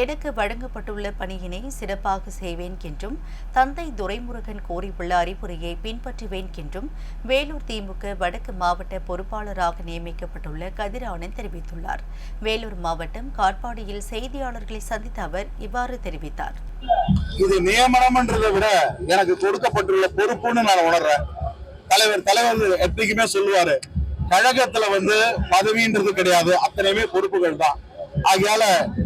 எனக்கு வழங்கப்பட்டுள்ள பணியினை சிறப்பாக செய்வேன் என்றும் தந்தை துரைமுருகன் கோரியுள்ள அறிவுரையை பின்பற்றுவேன் என்றும் வேலூர் திமுக வடக்கு மாவட்ட பொறுப்பாளராக நியமிக்கப்பட்டுள்ள கதிரானன் தெரிவித்துள்ளார். வேலூர் மாவட்டம் காட்பாடியில் செய்தியாளர்களை சந்தித்த அவர் இவ்வாறு தெரிவித்தார். இது நியமனம்ன்றதை விட எனக்கு கொடுக்கப்பட்டுள்ள பொறுப்புன்னு நான் உணர்றேன். தலைவர் தலைவர் எப்படிக்குமே சொல்லுவாரு. கழகத்துல வந்து பதவின்றது கிடையாது. அத்தனையுமே பொறுப்புகள் தான். ஆகையால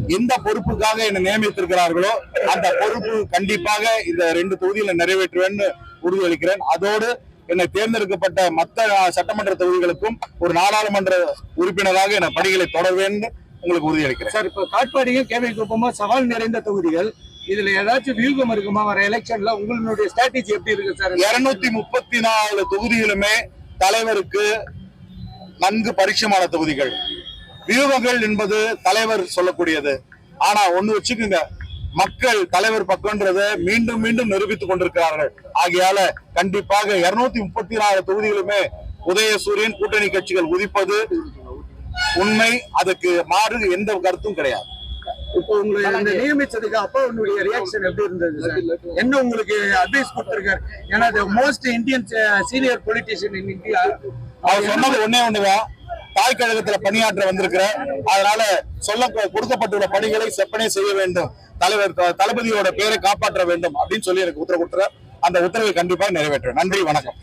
எந்த பொறுப்புக்காக என்னை நியமித்திருக்கிறார்களோ அந்த பொறுப்பு கண்டிப்பாக இந்த ரெண்டு தொகுதியில நிறைவேற்றுவேன்னு உறுதியளிக்கிறேன். அதோடு என்னை தேர்ந்தெடுக்கப்பட்ட மத்த சட்டமன்ற தொகுதிகளுக்கும் ஒரு நாடாளுமன்ற உறுப்பினராக என் பணிகளை தொடர்வேன்னு உங்களுக்கு உறுதியளிக்கிறேன். சார் இப்ப காட்பாடியும் கேவி குப்பமும் சவால் நிறைந்த தொகுதிகள். இதுல ஏதாச்சும் வியூகம் இருக்குமா? வர எலெக்ஷன்ல உங்களுடைய ஸ்ட்ராட்டஜி எப்படி இருக்கு சார்? இருநூத்தி முப்பத்தி நாலு தொகுதிகளுமே தலைவருக்கு நன்கு பரிச்சயமான தொகுதிகள். வியூகங்கள் என்பது தலைவர் சொல்லக்கூடியது. ஆனா ஒண்ணு வச்சுக்கோங்க. மக்கள் தலைவர் பக்கம்ன்றத மீண்டும் மீண்டும் நிரூபித்துக் கொண்டிருக்கிறார்கள். ஆகையால கண்டிப்பாக இருநூத்தி முப்பத்தி நாலு தொகுதிகளுமே உதயசூரியன் கூட்டணி கட்சிகள் உதிப்பது உண்மை. அதுக்கு மாறு எந்த கருத்தும் கிடையாது. இப்போ உங்களை நியமிச்சதுக்கு அப்பா உன்னுடைய ரியாக்ஷன் எப்படி இருந்தது? சார் என்ன உங்களுக்கு அட்வைஸ் கொடுத்திருக்காரு? ஏன்னா most Indian senior politician in India அவர் சொன்னது ஒண்ணே ஒண்ணுதான். தாய் கழகத்துல பணியாற்ற வந்திருக்கிறேன் அதனால சொல்ல கொடுக்கப்பட்டுள்ள பணிகளை செப்பனே செய்ய வேண்டும். தலைவர் தளபதியோட பேரை காப்பாற்ற வேண்டும் அப்படின்னு சொல்லி எனக்கு உத்தரவு கொடுத்துற அந்த உத்தரவை கண்டிப்பாக நிறைவேற்றுவேன். நன்றி வணக்கம்.